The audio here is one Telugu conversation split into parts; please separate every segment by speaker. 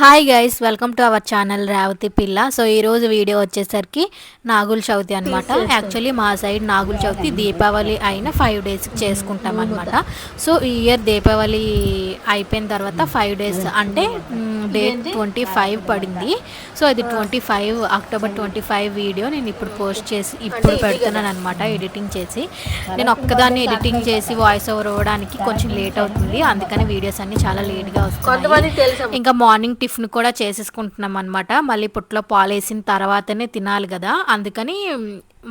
Speaker 1: Hi guys welcome to our channel Revathi పిల్ల సో ఈరోజు వీడియో వచ్చేసరికి నాగుల చవితి అనమాట యాక్చువల్లీ మా సైడ్ నాగుల చవితి దీపావళి అయిన ఫైవ్ డేస్కి చేసుకుంటాం అనమాట సో ఈ ఇయర్ దీపావళి అయిపోయిన తర్వాత ఫైవ్ డేస్ అంటే డేట్ ట్వంటీ ఫైవ్ పడింది. సో అది twenty five October twenty five video నేను ఇప్పుడు పోస్ట్ చేసి ఇప్పుడు పెడుతున్నాను అనమాట ఎడిటింగ్ చేసి. నేను ఒక్కదాన్ని ఎడిటింగ్ చేసి వాయిస్ ఓవర్ ఇవ్వడానికి కొంచెం లేట్ అవుతుంది. అందుకని వీడియోస్ అన్ని చాలా లేట్గా వస్తాయి ఇంకా మార్నింగ్ టిఫిన్ కూడా చేసేసుకుంటున్నాం అనమాట మళ్ళీ పుట్లో పాలు వేసిన తర్వాతనే తినాలి కదా. అందుకని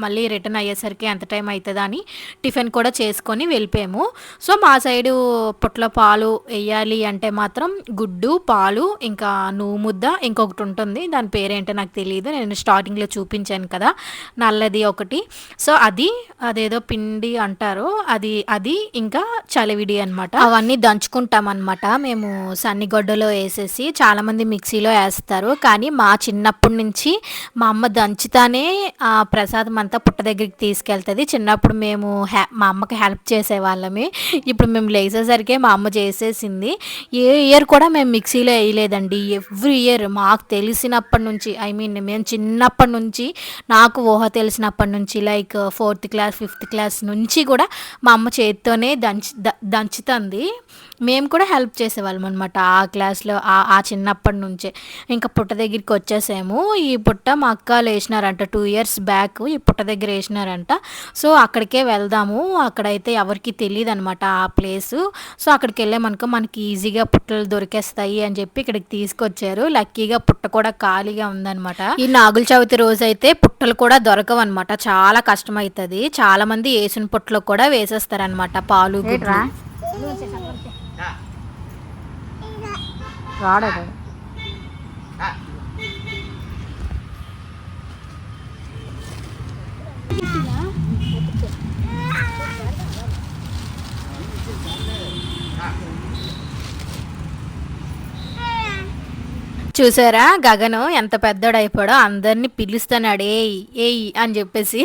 Speaker 1: మళ్ళీ రిటర్న్ అయ్యేసరికి ఎంత టైం అవుతుందా అని టిఫిన్ కూడా చేసుకొని వెళ్ళిపోయాము. సో మా సైడు పుట్ల పాలు వేయాలి అంటే మాత్రం గుడ్డు పాలు ఇంకా నువ్వు ముద్ద ఇంకొకటి ఉంటుంది. దాని పేరేంటో నాకు తెలియదు నేను స్టార్టింగ్లో చూపించాను కదా. నల్లది ఒకటి. సో అది అదేదో పిండి అంటారు. అది అది ఇంకా చలివిడి అనమాట అవన్నీ దంచుకుంటాం అనమాట మేము సన్నిగొడ్డలో వేసేసి చాలా చాలామంది మిక్సీలో వేస్తారు. కానీ మా చిన్నప్పటి నుంచి మా అమ్మ దంచుతానే ఆ ప్రసాదం అంతా పుట్ట దగ్గరికి తీసుకెళ్తుంది. చిన్నప్పుడు మేము హ్యా మా అమ్మకి హెల్ప్ చేసేవాళ్ళమే. ఇప్పుడు మేము లేచేసరికి మా అమ్మ చేసేసింది. ఏ ఇయర్ కూడా మేము మిక్సీలో వేయలేదండి. ఎవ్రీ ఇయర్ మాకు తెలిసినప్పటి నుంచి ఐ మీన్ మేము చిన్నప్పటి నుంచి నాకు ఊహ తెలిసినప్పటి నుంచి like fourth class fifth class నుంచి కూడా మా అమ్మ చేతితోనే దంచి దంచుతుంది. మేము కూడా హెల్ప్ చేసేవాళ్ళం అనమాట ఆ క్లాస్లో ఆ ఆ చిన్నప్పటి నుంచే ఇంకా పుట్ట దగ్గరికి వచ్చేసాము. ఈ పుట్ట మా అక్కలు వేసినారంట టూ ఇయర్స్ బ్యాక్ ఈ పుట్ట దగ్గర వేసినారంట. సో అక్కడికే వెళ్దాము. అక్కడైతే ఎవరికి తెలియదు అనమాట ఆ ప్లేస్ సో అక్కడికి వెళ్ళామనుకో మనకి ఈజీగా పుట్టలు దొరికేస్తాయి అని చెప్పి ఇక్కడికి తీసుకొచ్చారు. లక్కీగా పుట్ట కూడా ఖాళీగా ఉందన్నమాట. ఈ నాగుల చవితి రోజు అయితే పుట్టలు కూడా దొరకవు అనమాట చాలా కష్టం అవుతుంది చాలా మంది వేసిన పుట్టలు కూడా వేసేస్తారనమాట పాలు గుడ్లు. చూసారా గగను ఎంత పెద్దోడైపోయాడో అందరినీ పిలుస్తున్నాడు. ఏయ్ ఏయ్ అని చెప్పేసి.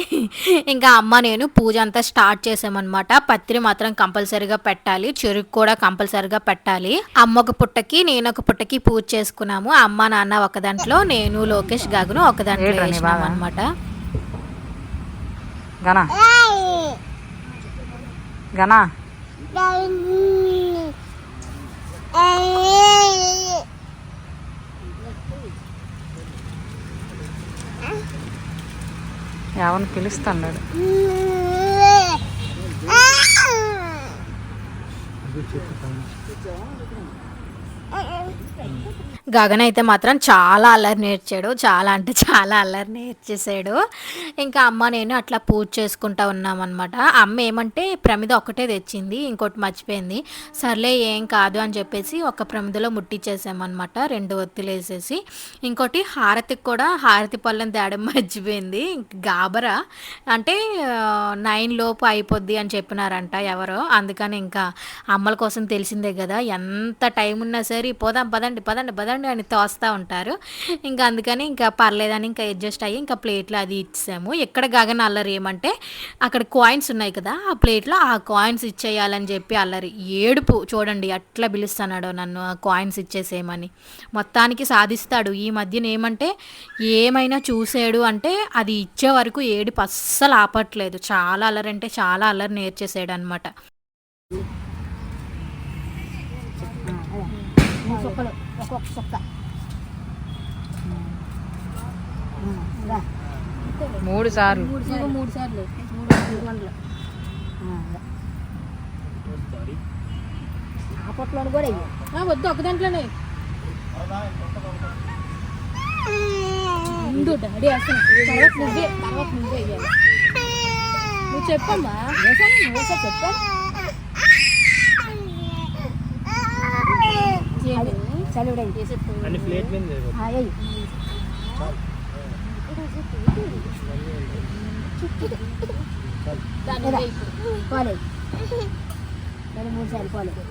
Speaker 1: ఇంకా అమ్మ నేను పూజ అంతా స్టార్ట్ చేసామన్నమాట. పత్రి మాత్రం కంపల్సరీగా పెట్టాలి. చెరుకు కూడా కంపల్సరీగా పెట్టాలి. అమ్మ ఒక పుట్టకి నేను ఒక పుట్టకి పూజ చేసుకున్నాము. అమ్మ నాన్న ఒక దాంట్లో నేను లోకేష్ గగను ఒక దాంట్లో వేసినాం
Speaker 2: బాధ?
Speaker 1: అనమాట
Speaker 2: గనా గనా ఎవరిని పిలుస్తున్నాడు
Speaker 1: గగన్ అయితే మాత్రం చాలా అల్లరి నేర్చాడు. చాలా అంటే చాలా అల్లరి నేర్చేసాడు ఇంకా అమ్మ నేను అట్లా పూజ చేసుకుంటా ఉన్నామన్నమాట. అమ్మ ఏమంటే ప్రమిద ఒకటే తెచ్చింది ఇంకోటి మర్చిపోయింది. సర్లే ఏం కాదు అని చెప్పేసి ఒక ప్రమిదలో ముట్టించేసామన్నమాట రెండు ఒత్తులు వేసేసి. ఇంకోటి హారతికి కూడా హారతి పళ్ళని తేడం మర్చిపోయింది. గాబరా. అంటే నైన్ లోపు అయిపోద్ది అని చెప్పినారంట ఎవరో. అందుకని ఇంకా అమ్మల కోసం తెలిసిందే కదా. ఎంత టైం ఉన్నా సరే పోదాం పదండి పదండి పదండి అని తోస్తూ ఉంటారు. ఇంకా అందుకని ఇంకా పర్లేదని ఇంకా అడ్జస్ట్ అయ్యి ఇంకా ప్లేట్లో అది ఇచ్చాము ఎక్కడ గగన అల్లరి ఏమంటే అక్కడ కాయిన్స్ ఉన్నాయి కదా ఆ ప్లేట్లో ఆ కాయిన్స్ ఇచ్చేయాలని చెప్పి అల్లరి. ఏడుపు చూడండి అట్లా పిలుస్తున్నాడు నన్ను ఆ కాయిన్స్ ఇచ్చేసేయమని. మొత్తానికి సాధిస్తాడు. ఈ మధ్యన ఏమంటే ఏమైనా చూసాడు అంటే అది ఇచ్చే వరకు ఏడుపు అస్సలు ఆపట్లేదు. చాలా అల్లరి అంటే చాలా అల్లరి నేర్చేసాడు అనమాట
Speaker 3: ఒక్కొక్క
Speaker 2: మూడు సార్లు.
Speaker 3: మూడు సార్లు మూడు వందలు ఆ పొట్టలో కూడా అయ్యి వద్దు ఒక దాంట్లోనే. ముందు డాడీ తర్వాత నువ్వే తర్వాత నువ్వే నువ్వు చెప్పమ్మా. వేసాను చెప్పా చలివిడ పోలేదు రెండు మూడు సార్లు పోలేదు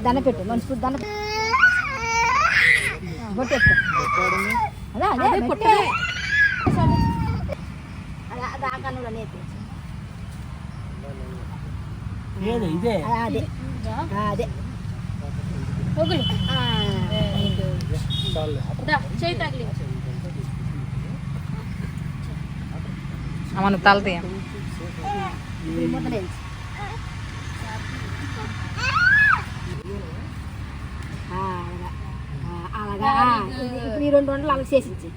Speaker 3: దండ పెట్టు మనసు దండ కొట్టేసుకో అదే అదే కొట్టే దాకా నేర్పించు
Speaker 4: ఏది ఇదే
Speaker 3: అదే అదే పొగులు దా, చేయి తగిలి
Speaker 2: మన తల తీయ
Speaker 3: అలాగా ఇది ఇప్పుడు ఈ రెండు వందలు అలా చేసి ఇచ్చి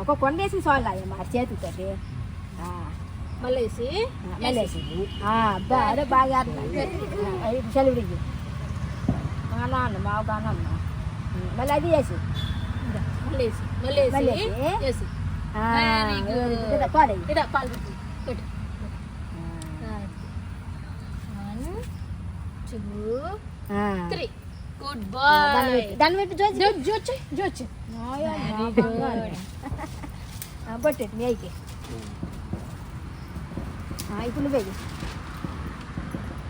Speaker 3: ఒక కొండ వేసి సాల్ అయ్యా మరి చేతితోటి మళ్ళీ వేసి మళ్ళీ వేసి అబ్బా అదే బాగా సెలవుడికి మా నాన్న మా ఒక నాన్న మళ్ళీ అది వేసి మళ్ళీ వేసి మళ్ళీ
Speaker 4: మళ్ళీ
Speaker 3: వేసి
Speaker 4: పాలు పెట్టు. పెట్టు. One two three. Good boy.
Speaker 3: దాన్ని పెట్టి జోచి
Speaker 4: జోచి జోచి
Speaker 3: బట్టెట్టు మీ అయికి हां इकडून पाहिजे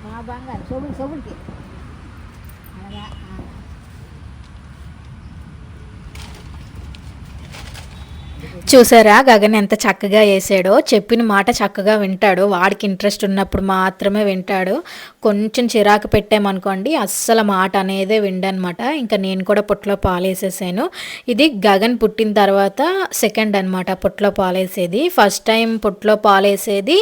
Speaker 3: हां बांगा सोबत सोबत घे
Speaker 1: చూసారా గగన్ ఎంత చక్కగా వేసాడో చెప్పిన మాట చక్కగా వింటాడు వాడికి ఇంట్రెస్ట్ ఉన్నప్పుడు మాత్రమే వింటాడు కొంచెం చిరాకు పెట్టామనుకోండి అస్సలు మాట అనేదే విండనమాట ఇంకా నేను కూడా పుట్టలో పాలేసేసాను ఇది గగన్ పుట్టిన తర్వాత సెకండ్ అనమాట పుట్టలో పాలేసేది ఫస్ట్ టైం పుట్టలో పాలేసేది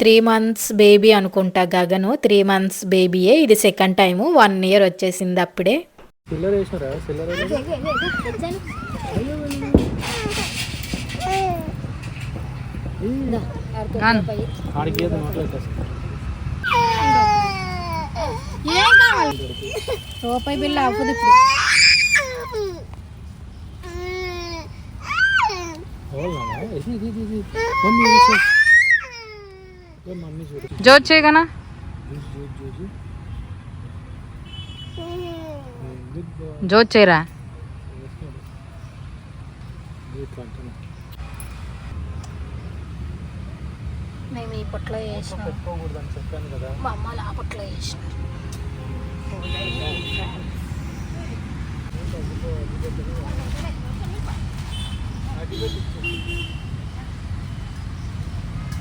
Speaker 1: త్రీ మంత్స్ బేబీ అనుకుంటా గగను త్రీ మంత్స్ బేబీయే ఇది సెకండ్ టైము వన్ ఇయర్ వచ్చేసింది అప్పుడే
Speaker 5: సిల్లర్ వేసినారా సిల్లర్
Speaker 3: ఇదే, ఇదే, ఇదే, ఇదే, తెచ్చాను.
Speaker 2: నాన్న.
Speaker 5: ఆడికి ఏదో మాట్లాడతా
Speaker 3: ఏం కావాలి రూపాయి బిల్ల అవ్వదు ఇప్పుడు
Speaker 5: అవునా ఇది ఇది ఇది ఇది మమ్మీ చూసి ఏ మమ్మీ చూడు
Speaker 2: జోజ్ చేయగనా
Speaker 5: చూసి చూసి చూసి గుడ్ బాయ్
Speaker 2: జోజ్ చేయరా
Speaker 5: ఇట్లా అంటున్నా
Speaker 4: మేము ఈ పొట్లో వేసినాం
Speaker 5: పెట్టుకోకూడదని చెప్పాను కదా.
Speaker 4: మా అమ్మ ఆ పొట్లో వేసినారు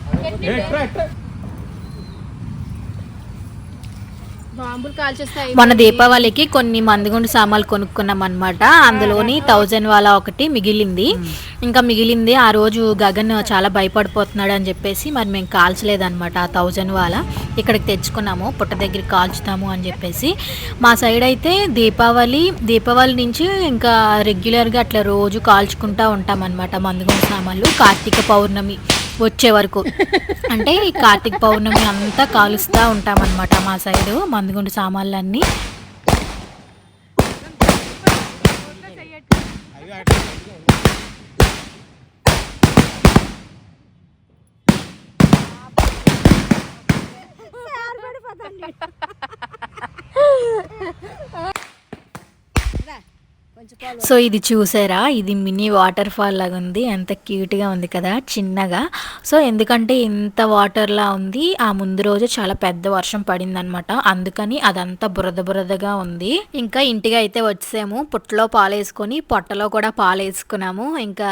Speaker 3: బాంబులు కాల్చేస్తాయి
Speaker 1: మన దీపావళికి కొన్ని మందుగుండు సామాన్లు కొనుక్కున్నాం అనమాట అందులోని థౌజండ్ వాళ్ళ ఒకటి మిగిలింది. ఇంకా మిగిలింది ఆ రోజు గగన్ చాలా భయపడిపోతున్నాడు అని చెప్పేసి మరి మేము కాల్చలేదన్నమాట ఆ థౌజండ్ వాళ్ళ ఇక్కడికి తెచ్చుకున్నాము పుట్ట దగ్గర కాల్చుతాము అని చెప్పేసి. మా సైడ్ అయితే దీపావళి దీపావళి నుంచి ఇంకా రెగ్యులర్గా అట్లా రోజు కాల్చుకుంటా ఉంటాం అనమాట మందుగుండు సామాన్లు. కార్తీక పౌర్ణమి వచ్చే వరకు. అంటే ఈ కార్తీక పౌర్ణమి అంతా కాలుస్తూ ఉంటామన్నమాట మా సైడు మందుగుండు సామాన్లన్నీ. సో ఇది చూసారా? ఇది మినీ వాటర్ ఫాల్ లాగా ఉంది. ఎంత క్యూట్గా ఉంది కదా? చిన్నగా. సో ఎందుకంటే ఇంత వాటర్లా ఉంది. ఆ ముందు రోజు చాలా పెద్ద వర్షం పడిందనమాట అందుకని అదంతా బురద బురదగా ఉంది. ఇంకా ఇంటికి అయితే వచ్చేసాము. పుట్టలో పాలేసుకొని పొట్టలో కూడా పాలేసుకున్నాము. ఇంకా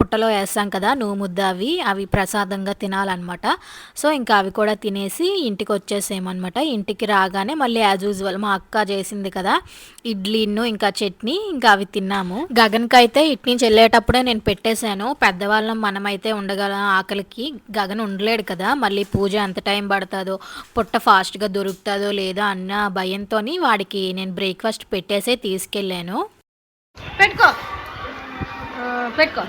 Speaker 1: పుట్టలో వేస్తాం కదా నువ్వు ముద్ద అవి అవి ప్రసాదంగా తినాలన్నమాట. సో ఇంకా అవి కూడా తినేసి ఇంటికి వచ్చేసేమన్నమాట ఇంటికి రాగానే మళ్ళీ యాజ్ యూజువల్ మా అక్క చేసింది కదా ఇడ్లీను ఇంకా చట్నీ ఇంకా అవి తిన్నాము. గగన్కి అయితే ఇటు నుంచి వెళ్ళేటప్పుడే నేను పెట్టేశాను. పెద్దవాళ్ళం మనమైతే ఉండగల ఆకలికి గగన్ ఉండలేడు కదా. మళ్ళీ పూజ ఎంత టైం పడుతుందో పుట్ట ఫాస్ట్గా దొరుకుతుందో లేదో అన్న భయంతో వాడికి నేను బ్రేక్ఫాస్ట్ పెట్టేసే తీసుకెళ్ళాను.
Speaker 4: పెట్టుకో. పెట్టుకో.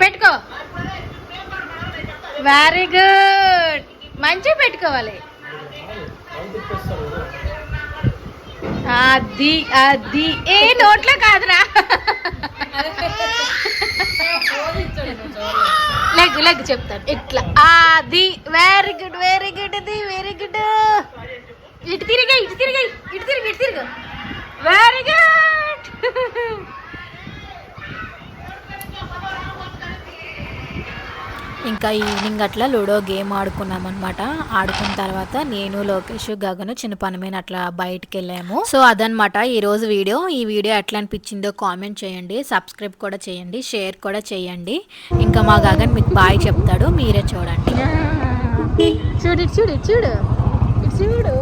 Speaker 4: పెట్టుకో. వెరీ గుడ్ మంచిగా పెట్టుకోవాలి. అది అది. ఏ నోట్లో కాదురా. లెగ్ లెగ్ చెప్తాను. ఇట్లా. అది. వెరీ గుడ్ వెరీ గుడ్ ఇది వెరీ గుడ్ ఇటు తిరిగా ఇటు తిరిగా ఇటు తిరిగి ఇటు తిరిగా. వెరీ గుడ్
Speaker 1: ఇంకా ఈవినింగ్ అట్లా లూడో గేమ్ ఆడుకున్నాం అనమాట ఆడుకున్న తర్వాత నేను లోకేష్ గగను చిన్న పని మీద అట్లా బయటకు వెళ్ళాము సో అదనమాట ఈరోజు వీడియో. ఈ వీడియో ఎట్లా అనిపించిందో కామెంట్ చేయండి. సబ్స్క్రైబ్ కూడా చేయండి. షేర్ కూడా చేయండి. ఇంకా మా గగన్ మీకు బాయ్ చెప్తాడు. మీరే చూడండి.
Speaker 4: చూడు చూడు చూడు. చూడు.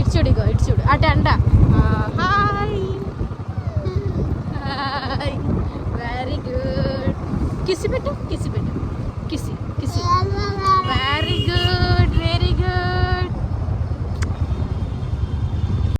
Speaker 4: ఇటు చూడు ఇగో ఇటు చూడు. అంట. किसी पे तो किसी पे